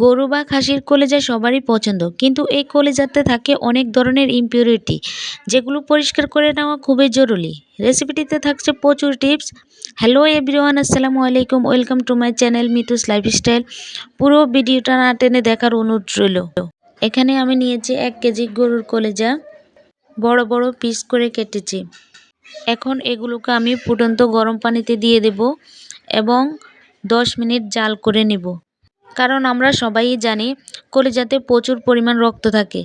গরু বা খাসির কলেজা সবারই পছন্দ, কিন্তু এই কলেজাতে থাকে অনেক ধরনের ইম্পিউরিটি যেগুলো পরিষ্কার করে নেওয়া খুবই জরুরি। রেসিপিটিতে থাকছে প্রচুর টিপস হ্যালো এভরিওয়ান আসসালামু আলাইকুম। Welcome to my channel Mitu's lifestyle পুরো ভিডিওটা না টেনে দেখার অনুরোধ রইল। এখানে আমি নিয়েছি এক কেজি গরুর কলেজা। বড় বড় পিস করে কেটেছি। এখন এগুলোকে আমি ফুটন্ত গরম পানিতে দিয়ে দেব এবং দশ মিনিট জাল করে নিব। কারণ আমরা সবাই জানি কলিজাতে প্রচুর পরিমাণ রক্ত থাকে।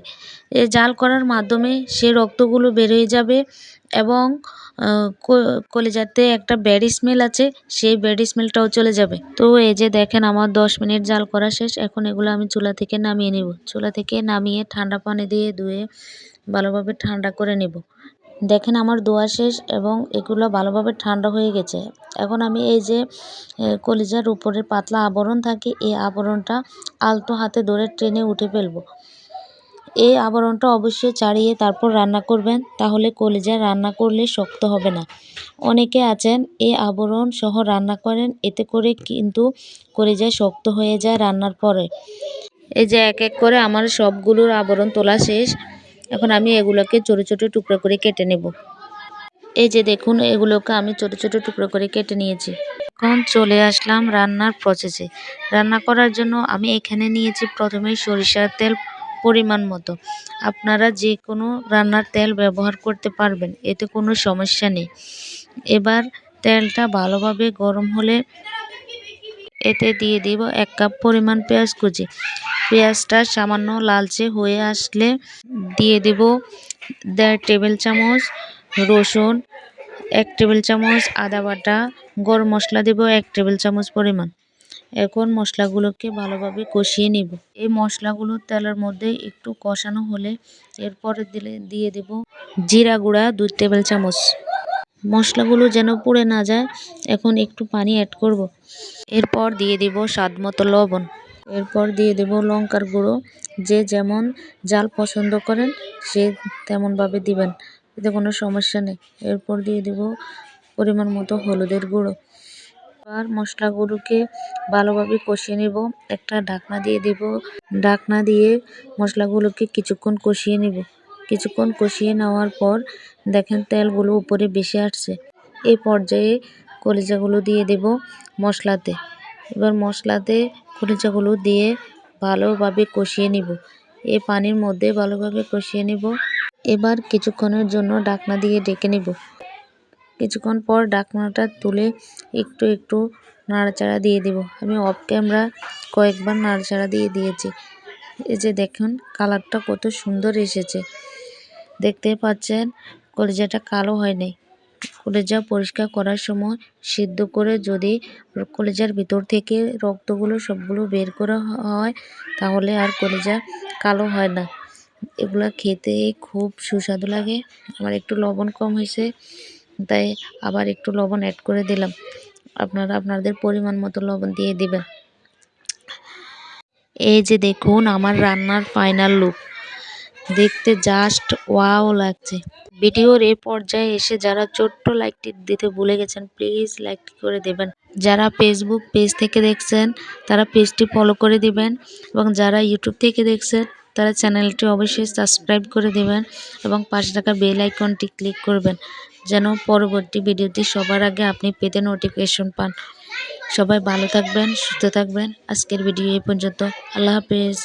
এ জাল করার মাধ্যমে সে রক্তগুলো বের হয়ে যাবে এবং কলিজাতে একটা ব্যাড স্মেল আছে, সেই ব্যাড স্মেলটাও চলে যাবে। তো এই যে দেখেন আমার দশ মিনিট জাল করা শেষ, এখন এগুলো আমি চুলা থেকে নামিয়ে নেব। চুলা থেকে নামিয়ে ঠান্ডা পানি দিয়ে ধুয়ে ভালোভাবে ঠান্ডা করে নেব। দেখেন আমার দোয়া শেষ এবং এগুলো ভালোভাবে ঠান্ডা হয়ে গেছে। এখন আমি এই যে কলিজার উপরে পাতলা আবরণ থাকে, এই আবরণটা আলতো হাতে ধরে ট্রেনে উঠে ফেলব। এই আবরণটা অবশ্যই ছাড়িয়ে তারপর রান্না করবেন, তাহলে কলিজা রান্না করলে শক্ত হবে না। অনেকে আছেন, এই আবরণ সহ রান্না করেন, এতে করে কিন্তু কলিজা শক্ত হয়ে যায় রান্নার পরে। এই যে এক এক করে আমার সবগুলোর আবরণ তোলা শেষ। এখন আমি এগুলোকে ছোটো ছোটো টুকরো করে কেটে নেব। এই যে দেখুন, এগুলোকে আমি ছোটো ছোটো টুকরো করে কেটে নিয়েছি। এখন চলে আসলাম রান্নার প্রসেসে রান্না করার জন্য আমি এখানে নিয়েছি প্রথমে সরিষার তেল পরিমাণ মতো। আপনারা যে কোনো রান্নার তেল ব্যবহার করতে পারবেন, এতে কোনো সমস্যা নেই। এবার তেলটা ভালোভাবে গরম হলে এতে দিয়ে দিব এক কাপ পরিমাণ পেঁয়াজ কুচি। পেঁয়াজটা সামান্য লালচে হয়ে আসলে দিয়ে দেব দেড় টেবিল চামচ রসুন, এক টেবিল চামচ আদা বাটা, গরম মশলা দেব এক টেবিল চামচ পরিমাণ। এখন মশলাগুলোকে ভালোভাবে কষিয়ে নিব। এই মশলাগুলো তেলের মধ্যে একটু কষানো হলে এরপরে দিলে দিয়ে দেব জিরা গুঁড়া দুই টেবিল চামচ। মশলাগুলো যেন পুড়ে না যায়, এখন একটু পানি অ্যাড করব। এরপর দিয়ে দিব স্বাদ মতো লবণ। এরপর দিয়ে দেব লঙ্কার গুঁড়ো। যে যেমন জাল পছন্দ করেন, সে তেমনভাবে দিবেন, এতে কোনো সমস্যা নেই। এরপর দিয়ে দেব পরিমাণ মতো হলুদের গুঁড়ো। আর মশলাগুলোকে ভালোভাবে কষিয়ে নেব। একটা ঢাকনা দিয়ে দেব। ঢাকনা দিয়ে মশলাগুলোকে কিছুক্ষণ কষিয়ে নেব। কিছুক্ষণ কষিয়ে নেওয়ার পর দেখেন তেলগুলো উপরে বেশি আসছে। এই পর্যায়ে কলিজাগুলো দিয়ে দেব মশলাতে। এবার মশলাতে কলিজাগুলো দিয়ে ভালোভাবে কষিয়ে নিব। এই পানির মধ্যে ভালোভাবে কষিয়ে নিব। এবার কিছুক্ষণের জন্য ডাকনা দিয়ে ডেকে নিব। কিছুক্ষণ পর ডাকনাটা তুলে একটু একটু নাড়াচাড়া দিয়ে দিব। আমি অফ ক্যামেরা কয়েকবার নাড়াচাড়া দিয়ে দিয়েছি। এই যে দেখুন, কালারটা কত সুন্দর এসেছে। দেখতে পাচ্ছেন, কলিজাটা কালো হয় নাই। কলেজা পরিষ্কার করার সময় সিদ্ধ করে যদি কলেজার ভিতর থেকে রক্তগুলো সবগুলো বের করা হয়, তাহলে আর কলেজা কালো হয় না। এগুলা খেতে খুব সুস্বাদু লাগে। আমার একটু লবণ কম হয়েছে, তাই আবার একটু লবণ অ্যাড করে দিলাম। আপনারা আপনাদের পরিমাণ মতো লবণ দিয়ে দিবেন। এই যে দেখুন, আমার রান্নার ফাইনাল লুক দেখতে জাস্ট ওয়াও লাগছে। ভিডিওর এ পর্যায়ে এসে যারা ছোট্ট লাইকটি দিতে ভুলে গেছেন প্লিজ লাইকটি করে দেবেন। যারা ফেসবুক পেজ থেকে দেখছেন, তারা পেজটি ফলো করে দিবেন এবং যারা ইউটিউব থেকে দেখছেন, তারা চ্যানেলটি অবশ্যই সাবস্ক্রাইব করে দেবেন এবং পাশে থাকা বেল আইকনটি ক্লিক করবেন যেন পরবর্তী ভিডিওটি সবার আগে আপনি পেতে নোটিফিকেশন পান। সবাই ভালো থাকবেন, সুস্থ থাকবেন। আজকের ভিডিও এই পর্যন্ত। আল্লাহ হাফেজ।